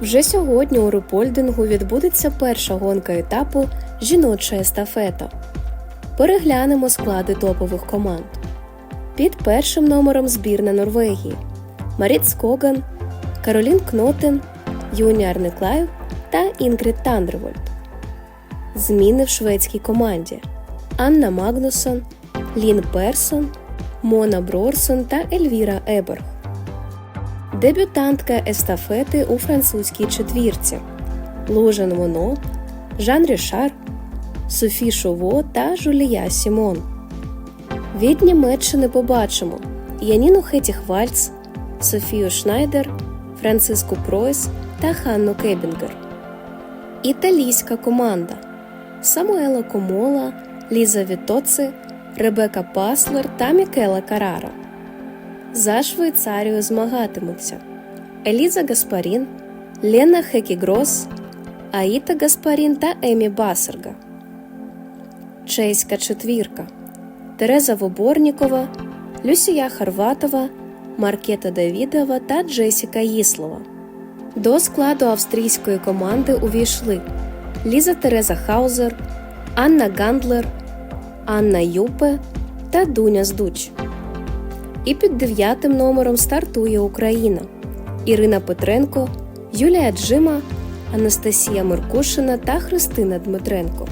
Вже сьогодні у Рупольдингу відбудеться перша гонка етапу Жіноча естафета. Переглянемо склади топових команд. Під першим номером збірна Норвегії Маріт Скоган, Каролін Кнотен, Юні Арнеклаєв та Інгрід Тандервольд. Зміни в шведській команді Анна Магнусон, Лін Персон, Мона Брорсон та Ельвіра Еберг. Дебютантка естафети у французькій четвірці Лужен Моно, Жан Рішар, Софі Шово та Жулія Сімон. Від Німеччини побачимо Яніну Хетіх Вальц, Софію Шнайдер, Франциску Пройс та Ханну Кебінгер. Італійська команда Самуела Комола, Ліза Вітоци, Ребека Паслер та Мікела Карара. За Швейцарію змагатимуться Еліза Гаспарін, Лена Хекігрос, Аїта Гаспарін та Емі Басерга. Чеська четвірка Тереза Воборнікова, Люсія Харватова, Маркета Давідова та Джесіка Їслова. До складу австрійської команди увійшли Ліза Тереза Хаузер, Анна Гандлер, Анна Юпе та Дуня Здуч. І під дев'ятим номером стартує Україна Ірина Петренко, Юлія Джима, Анастасія Меркушина та Христина Дмитренко.